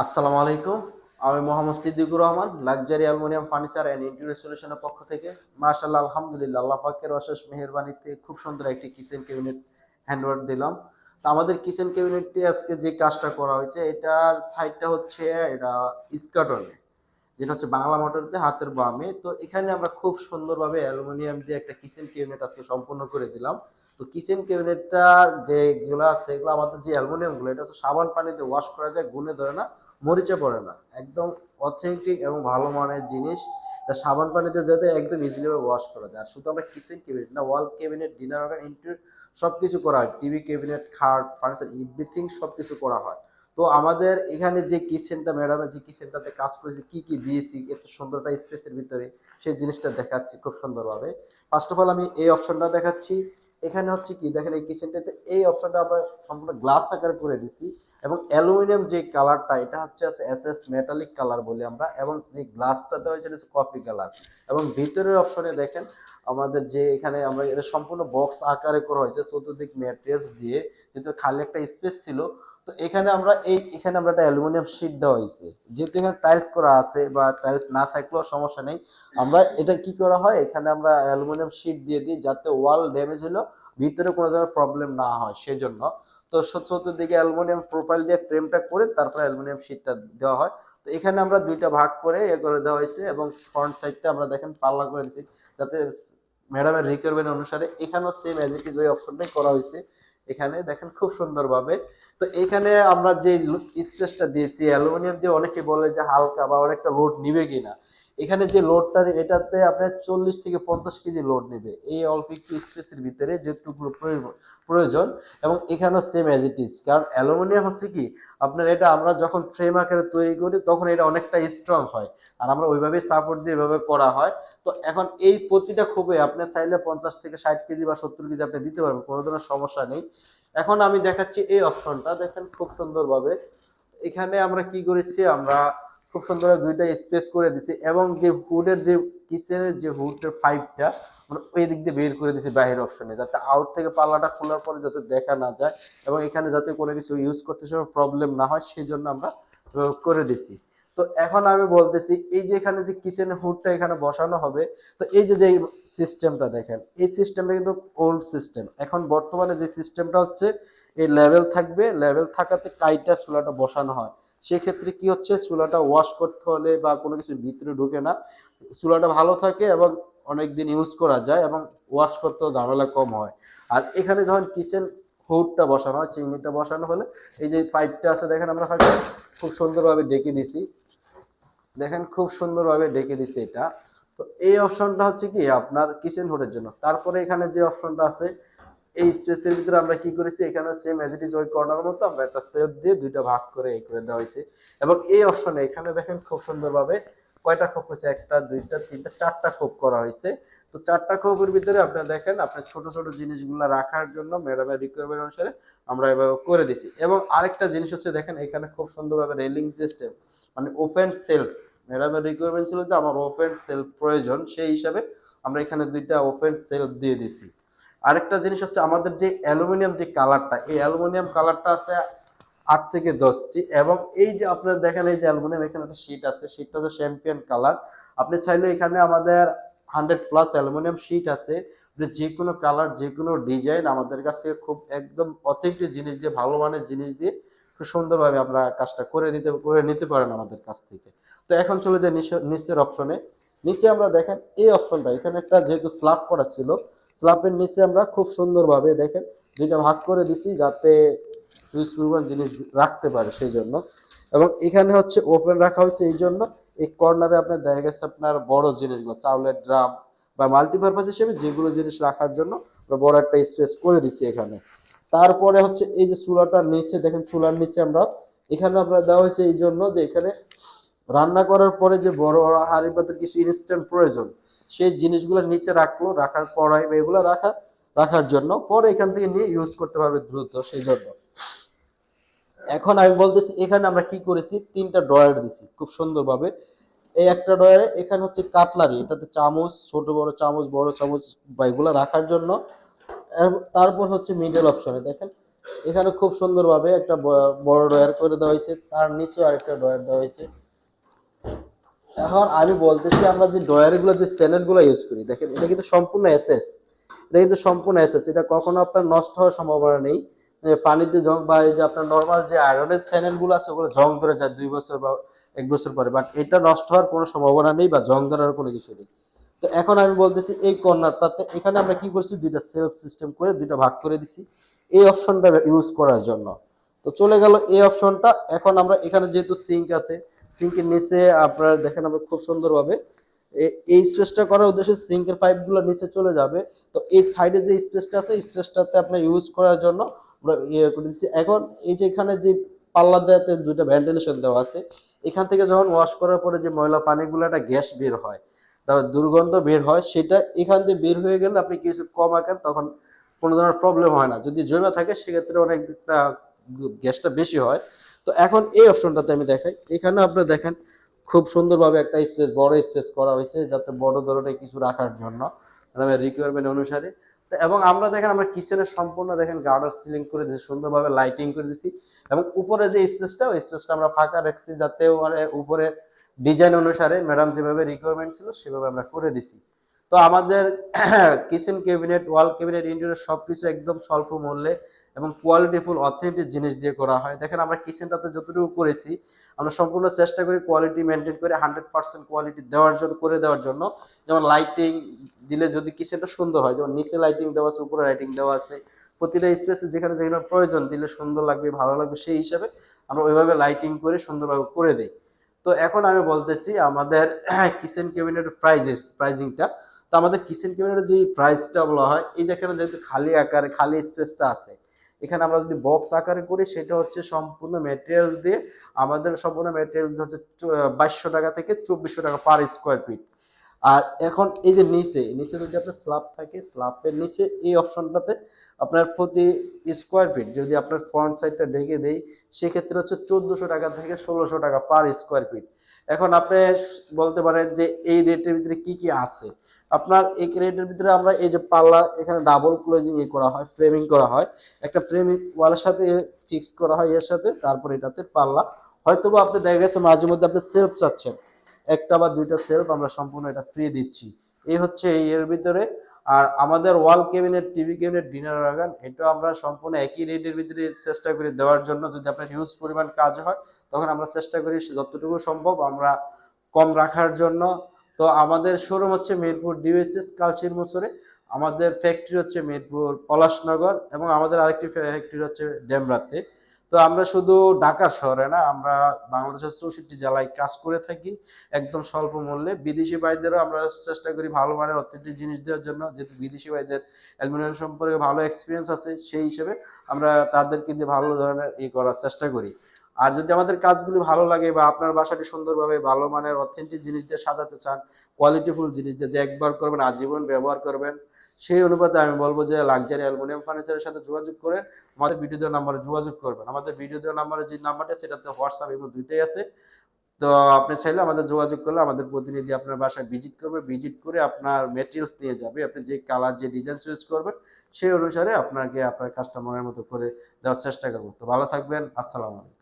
আসসালামু আলাইকুম। আমি Mohammad Siddiqur Rahman, luxury aluminium furniture and interior সলিউশনের পক্ষ থেকে। মার্শাল্লাহ আলহামদুলিল্লাহ, আল্লাহ পাকের অশেষ মেহেরবানিতে খুব সুন্দর একটি কিচেন ক্যাবিনেট হ্যান্ডওয়ার্ক দিলাম। তো আমাদের কিচেন ক্যাবিনেটটি আজকে যে কাজটা করা হয়েছে, এটার সাইডটা হচ্ছে, এটা স্কাটনে যেটা হচ্ছে বাংলা মোটরতে হাতের বামে। তো এখানে আমরা খুব সুন্দরভাবে অ্যালুমিনিয়াম দিয়ে একটা কিচেন ক্যাবিনেট আজকে সম্পূর্ণ করে দিলাম। তো কিচেন ক্যাবিনেটটা যেগুলো আছে এগুলো আমাদের যে অ্যালুমিনিয়ামগুলো, এটা হচ্ছে সাবান পানিতে ওয়াশ করা যায়, গুনে ধরে না। মরিচে পড়ে না। একদম অথেন্টিক এবং ভালো মানের জিনিস। সাবান পানিতে যাতে একদম ইজিলি ওয়াশ করা যায়। আর শুধু আমরা কিচেন ক্যাবিনেট না ওয়াল ক্যাবিনেট ডিনার ইন্টার সব কিছু করা হয়। টিভি ক্যাবিনেট খাট ফার্নিচার এভরিথিং সব কিছু করা হয়। তো আমাদের এখানে যে কিচেনটা ম্যাডামের যে কিচেনটাতে কাজ করেছি, কি কি দিয়েছি, এত সুন্দর একটা স্পেসের ভিতরে, সেই জিনিসটা দেখাচ্ছি খুব সুন্দরভাবে। ফার্স্ট অফ অল আমি এই অপশনটা দেখাচ্ছি। এখানে হচ্ছে কি, দেখেন এই কিচেনটাতে এই অপশনটা আমরা সম্পূর্ণ গ্লাস আকারে করে দিছি। এবং অ্যালুমিনিয়াম যে কালারটা, এটা হচ্ছে এস এস মেটালিক কালার বলি আমরা, এবং যে গ্লাসটা দেওয়া হয়েছে হচ্ছে কফি কালার এবং ভিতরের অপশনে দেখেন, আমাদের যে এখানে আমরা এটা সম্পূর্ণ বক্স আকারে করা হয়েছে, চতুর্দিক ম্যাটেরিয়ালস দিয়ে, যেহেতু খালি একটা স্পেস ছিল, তো এখানে আমরা এই, এখানে আমরা একটা অ্যালুমিনিয়াম শিট দেওয়া হয়েছে। যেহেতু এখানে টাইলস করা আছে বা টাইলস না থাকলেও সমস্যা নেই, আমরা এটা কি করা হয়, এখানে আমরা অ্যালুমিনিয়াম শিট দিয়ে দিই, যাতে ওয়াল ড্যামেজ হলো ভিতরে কোনো ধরনের প্রবলেম না হয়, সেজন্য তো চতুর্দিকে অ্যালুমিনিয়াম প্রোফাইল দিয়ে ফ্রেমটা করে তারপরে অ্যালুমিনিয়াম শিটটা দেওয়া হয়। তো এখানে আমরা দুইটা ভাগ করে এ করে দেওয়া হয়েছে এবং ফ্রন্ট সাইডটা আমরা দেখেন পাল্লা করে দিচ্ছি যাতে ম্যাডামের রিকোয়ারমেন্ট অনুসারে এখানেও সেম অ্যাজ ইট ইজ ওই অপশনটাই করা হয়েছে। এখানে দেখেন খুব সুন্দরভাবে। তো এখানে আমরা যে স্পেসটা দিয়েছি, অ্যালুমিনিয়াম দিয়ে অনেকে বলে যে হালকা বা অনেকটা লোড নিবে কিনা। এখানে যে লোডটা এটাতে আপনার চল্লিশ থেকে পঞ্চাশ কেজি লোড নেবে। এই অল্প একটু স্পেসের ভিতরে যেটুকু প্রয়োজন। এবং এখানেও সেম অ্যাজ ইট ইজ কারণ অ্যালুমিনিয়াম হচ্ছে কি, আপনার এটা আমরা যখন ফ্রেম আকারে তৈরি করি, তখন এটা অনেকটা স্ট্রং হয়। আর আমরা ওইভাবেই সাপোর্ট দিয়ে এভাবে করা হয়। তো এখন এই প্রতিটা খুবই আপনি চাইলে পঞ্চাশ থেকে ষাট কেজি বা সত্তর কেজি আপনি দিতে পারবেন, কোনো ধরনের সমস্যা নেই। এখন আমি দেখাচ্ছি এই অপশনটা দেখেন খুব সুন্দরভাবে। এখানে আমরা কি করেছি, আমরা খুব সুন্দর দুইটা স্পেস করে দিছি এবং যে হুডের যে কিচেনের যে হুডের পাইপটা মানে ওই দিক দিয়ে বের করে দিছি বাইরের অপশনে যাতে আউট থেকে পাল্লাটা খোলার পরে যাতে দেখা না যায় এবং এখানে যাতে কোনো কিছু ইউজ করতে সময় প্রবলেম না হয় সেই জন্য আমরা করে দিছি। তো এখন আমি বলতেছি, এই যে এখানে যে কিচেনের হুডটা এখানে বসানো হবে, তো এই যে যে সিস্টেমটা দেখেন, এই সিস্টেমটা কিন্তু ওল্ড সিস্টেম এখন বর্তমানে যে সিস্টেমটা হচ্ছে, এই লেভেল থাকবে লেভেল থাকাতে কাইটা চুলাটা বসানো হয়। সেক্ষেত্রে কি হচ্ছে? চুলাটা ওয়াশ করতে হলে বা কোনো কিছু ভিতরে ঢুকে না। চুলাটা ভালো থাকে এবং অনেক দিন ইউজ করা যায় এবং ওয়াশ করতেও ঝামেলা কম হয়। আর এখানে যখন কিচেন হুডটা বসানো হয়, চিংড়িটা বসানো হলে, এই যে পাইপটা আছে, দেখেন আমরা হয়তো খুব সুন্দরভাবে ডেকে দিছি। দেখেন খুব সুন্দরভাবে ডেকে দিচ্ছে এটা। তো এই অপশনটা হচ্ছে কি? আপনার কিচেন হুডের জন্য। তারপরে এখানে যে অপশনটা আছে এই স্পেসের ভিতরে আমরা কি করেছি? এখানে সেম এজ ইট ইজ ওই কর্নার মতো আমরা একটা সেভ দিয়ে দুইটা ভাগ করে এই করে দেওয়া হয়েছে। এবং এই অপশনে এখানে দেখেন খুব সুন্দরভাবে কয়টা খোপ হয়েছে? একটা, দুইটা, তিনটা, চারটা খোপ করা হয়েছে। তো চারটা খোপের ভিতরে আপনারা দেখেন, আপনার ছোট ছোট জিনিসগুলো রাখার জন্য ম্যাডামের রিকোয়ারমেন্ট অনুসারে আমরা এভাবে করে দিছি এবং আরেকটা জিনিস হচ্ছে, দেখেন এখানে খুব সুন্দরভাবে রেলিং সিস্টেম মানে ওপেন সেলফ ম্যাডামের রিকোয়ারমেন্ট ছিল যে আমার ওপেন সেলফ প্রয়োজন, সেই হিসাবে আমরা এখানে দুইটা ওপেন সেলফ দিয়ে দিছি আরেকটা জিনিস হচ্ছে আমাদের যে অ্যালুমিনিয়াম যে কালারটা, এই অ্যালুমিনিয়াম কালারটা আছে আট থেকে দশটি এবং এই যে আপনার দেখেন, এই যে অ্যালুমিনিয়াম, এখানে একটা শিট আছে শিটটা হচ্ছে শ্যাম্পিয়ন কালার আপনি চাইলে এখানে আমাদের হান্ড্রেড প্লাস অ্যালুমিনিয়াম শিট আছে। যে কোনো কালার যে কোনো ডিজাইন আমাদের কাছে খুব একদম অথেন্টিক জিনিস দিয়ে, ভালো মানের জিনিস দিয়ে খুব সুন্দরভাবে আমরা কাজটা করে দিতে করে নিতে পারেন আমাদের কাছ থেকে। তো এখন চলে যায় নিচের অপশনে নিচে আমরা দেখেন, এই অপশনটা এখানে একটা যেহেতু স্ল্যাব করা ছিল স্ল্যাবের নিচে আমরা খুব সুন্দরভাবে দেখেন, দুইটা ভাগ করে দিছি যাতে সুইচ জিনিস রাখতে পারে সেই জন্য এবং এখানে হচ্ছে ওপেন রাখা হয়েছে এই জন্য এই কর্নারে আপনার দেখা গেছে আপনার বড় জিনিসগুলো, চাউলের ড্রাম বা মাল্টিপারপাস হিসেবে যেগুলো জিনিস রাখার জন্য বড় একটা স্পেস করে দিচ্ছি এখানে। তারপরে হচ্ছে এই যে চুলাটার নিচে, দেখেন চুলার নিচে আমরা, এখানে আপনার দেওয়া হয়েছে এই জন্য যে এখানে রান্না করার পরে যে বড় বড় হাঁড়ি পাতের কিছু ইনস্ট্যান্ট প্রয়োজন সেই জিনিসগুলো নিচে রাখল রাখার বা এগুলো রাখা, রাখার জন্য। পরে এখান থেকে নিয়ে ইউজ করতে পারবে দ্রুত সেই জন্য। এখন আমি বলতেছি, এখানে আমরা কি করেছি? তিনটা ড্রয়ার দিছি খুব সুন্দরভাবে। এই একটা ড্রয়ারে এখানে হচ্ছে কাটলারি, এটাতে চামচ, ছোট, বড় চামচ বড় চামচ বা এগুলো রাখার জন্য। তারপর হচ্ছে মিডল অপশনে দেখেন, এখানে খুব সুন্দরভাবে একটা বড় ড্রয়ার করে দেওয়া হয়েছে। তার নিচেও আরেকটা ড্রয়ার দেওয়া হয়েছে। এখন আমি বলতেছি আমরা যে ডয়ারগুলো, যে চ্যানেলগুলো ইউজ করি, দেখেন, এটা কিন্তু সম্পূর্ণ এসএস এটা কিন্তু সম্পূর্ণ এসএস এটা কখনো আপনার নষ্ট হওয়ার সম্ভাবনা নেই। পানিতে জং, বা এই যে আপনার নর্মাল যে আয়রনের চ্যানেলগুলো আছে, ওগুলো জং ধরে যায় দুই বছর বা এক বছর পরে বাট এটা নষ্ট হওয়ার কোনো সম্ভাবনা নেই বা জং ধরার কোনো কিছু নেই। তো এখন আমি বলতেছি এই কর্নারটাতে এখানে আমরা কি করছি? দুইটা সেলফ সিস্টেম করে দুইটা ভাগ করে দিছি, এই অপশনটা ইউজ করার জন্য। তো চলে গেল এই অপশনটা এখন আমরা এখানে যেহেতু সিঙ্ক আছে সিঙ্কের নিচে আপনারা দেখেন আমরা খুব সুন্দরভাবে। এই স্পেসটা করার উদ্দেশ্যে সিঙ্কের পাইপগুলো নিচে চলে যাবে। তো এই সাইডে যে স্পেসটা আছে স্পেসটাতে আপনার ইউজ করার জন্য আমরা ইয়ে করে দিচ্ছি। এখন এই যে এখানে যে পাল্লা দেওয়াতে দুটো ভেন্টিলেশন দেওয়া আছে, এখান থেকে যখন ওয়াশ করার পরে যে ময়লা পানিগুলো, একটা গ্যাস বের হয়, তারপর দুর্গন্ধ বের হয়, সেটা এখান দিয়ে বের হয়ে গেলে আপনি কিছু কম আঁকেন, তখন কোনো ধরনের প্রবলেম হয় না। যদি জমে থাকে, সেক্ষেত্রে অনেকটা গ্যাসটা বেশি হয়। তো এখন এই অপশনটাতে আমি দেখাই। এখানে আপনি দেখেন, খুব সুন্দরভাবে একটা স্পেস বড় স্পেস করা হয়েছে, যাতে বড় ধরনের কিছু রাখার জন্য রিকোয়ারমেন্ট অনুসারে। এবং আমরা দেখেন, আমরা কিচেনের সম্পূর্ণ দেখেন গার্ডার সিলিং করে দিয়েছি, সুন্দরভাবে লাইটিং করে দিয়েছি। এবং উপরে যে স্পেসটা ওই স্পেসটা আমরা ফাঁকা রাখছি, যাতে উপরে ডিজাইন অনুসারে ম্যাডাম যেভাবে রিকোয়ারমেন্ট ছিল, সেভাবে আমরা করে দিছি তো আমাদের kitchen cabinet wall cabinet interior সবকিছু একদম স্বল্প মূল্যে এবং কোয়ালিটিফুল অথেন্টিক জিনিস দিয়ে করা হয়। দেখেন আমরা কিচেনটাতে যতটুকু করেছি, আমরা সম্পূর্ণ চেষ্টা করি কোয়ালিটি মেনটেন করে হান্ড্রেড পার্সেন্ট কোয়ালিটি দেওয়ার জন্য, করে দেওয়ার জন্য। যেমন লাইটিং দিলে যদি কিচেনটা সুন্দর হয়, যেমন নিচে লাইটিং দেওয়া আছে, উপরে লাইটিং দেওয়া আছে, প্রতিটা স্পেসে যেখানে যেখানে প্রয়োজন দিলে সুন্দর লাগবে, ভালো লাগবে, সেই হিসাবে আমরা ওইভাবে লাইটিং করে সুন্দরভাবে করে দিই। তো এখন আমি বলতেছি আমাদের কিচেন ক্যাবিনেটের প্রাইজেস প্রাইজিংটা তো আমাদের কিচেন ক্যাবিনেটের যে প্রাইসটা বলা হয়, এই যেখানে যেহেতু খালি আকারে, খালি স্পেসটা আছে এখানে আমরা যদি বক্স আকারে করি, সেটা হচ্ছে সম্পূর্ণ মেটেরিয়াল দিয়ে আমাদের সম্পূর্ণ মেটেরিয়াল হচ্ছে বাইশশো টাকা থেকে চব্বিশশো টাকা পার স্কোয়ার ফিট আর এখন এই যে নিচে নিচে যদি আপনার স্ল্যাব থাকে স্ল্যাবের নিচে এই অপশনটাতে আপনার প্রতি স্কোয়ার ফিট যদি আপনার ফ্রন্ট সাইডটা ঢেকে দেই, সেক্ষেত্রে হচ্ছে চোদ্দোশো টাকা থেকে ষোলোশো টাকা পার স্কোয়ার ফিট এখন আপনি বলতে পারেন যে এই রেটের ভিতরে কি কি আছে? আপনার এই রেটের ভিতরে আমরা এই যে পাল্লা, এখানে ডাবল ক্লোজিং এ করা হয় ফ্রেমিং করা হয়। একটা ফ্রেমিং ওয়ালের সাথে ফিক্স করা হয় এর সাথে, তারপর এটাতে পাল্লা। হয়তো আপনি দেখা গেছে মাঝে মধ্যে আপনি সেলফ চাচ্ছেন। একটা বা দুইটা সেলফ আমরা সম্পূর্ণ এটা ফ্রি দিচ্ছি। এই হচ্ছে এই এর ভিতরে। আর আমাদের wall cabinet TV cabinet dinner organ এটা আমরা সম্পূর্ণ একই রেটের ভিতরে চেষ্টা করি দেওয়ার জন্য। যদি আপনার হিউজ পরিমাণ কাজ হয়, তখন আমরা চেষ্টা করি যতটুকু সম্ভব আমরা কম রাখার জন্য। তো আমাদের শোরুম হচ্ছে মিরপুর ডিওএসএস কালচির মোচরে আমাদের ফ্যাক্টরি হচ্ছে মিরপুর পলাশনগর এবং আমাদের আরেকটি ফ্যাক্টরি হচ্ছে ডেমরাতে। তো আমরা শুধু ঢাকার শহরে না, আমরা বাংলাদেশের চৌষট্টি জেলায় কাজ করে থাকি একদম স্বল্প মূল্যে। বিদেশি ভাইদেরও আমরা চেষ্টা করি ভালো মানের অথেন্টিক জিনিস দেওয়ার জন্য। যেহেতু বিদেশি ভাইদের অ্যালুমিনিয়াম সম্পর্কে ভালো এক্সপিরিয়েন্স আছে, সেই হিসেবে আমরা তাদেরকে দিয়ে ভালো ধরনের ই করার চেষ্টা করি। আর যদি আমাদের কাজগুলি ভালো লাগে বা আপনার বাসাটি সুন্দরভাবে ভালো মানের অথেন্টিক জিনিস দিয়ে সাজাতে চান কোয়ালিটিফুল জিনিস দিয়ে যে একবার করবেন, আজীবন ব্যবহার করবেন, সেই অনুপাতে আমি বলব যে লাক্সারি অ্যালুমিনিয়াম ফার্নিচারের সাথে যোগাযোগ করে আমাদের ভিডিও নাম্বারে যোগাযোগ করবেন। আমাদের ভিডিও দেওয়ার নাম্বারে যে নাম্বারটা সেটাতে হোয়াটসঅ্যাপ এবং দুইটাই আছে। তো আপনি চাইলে আমাদের যোগাযোগ করলে আমাদের প্রতিনিধি আপনার বাসায় ভিজিট করবে ভিজিট করে আপনার মেটেরিয়ালস নিয়ে যাবে। আপনি যে কালার যে ডিজাইন চুজ করবেন, সেই অনুসারে আপনাকে আপনার কাস্টমারের মতো করে দেওয়ার চেষ্টা করব। তো ভালো থাকবেন, আসসালামু আলাইকুম।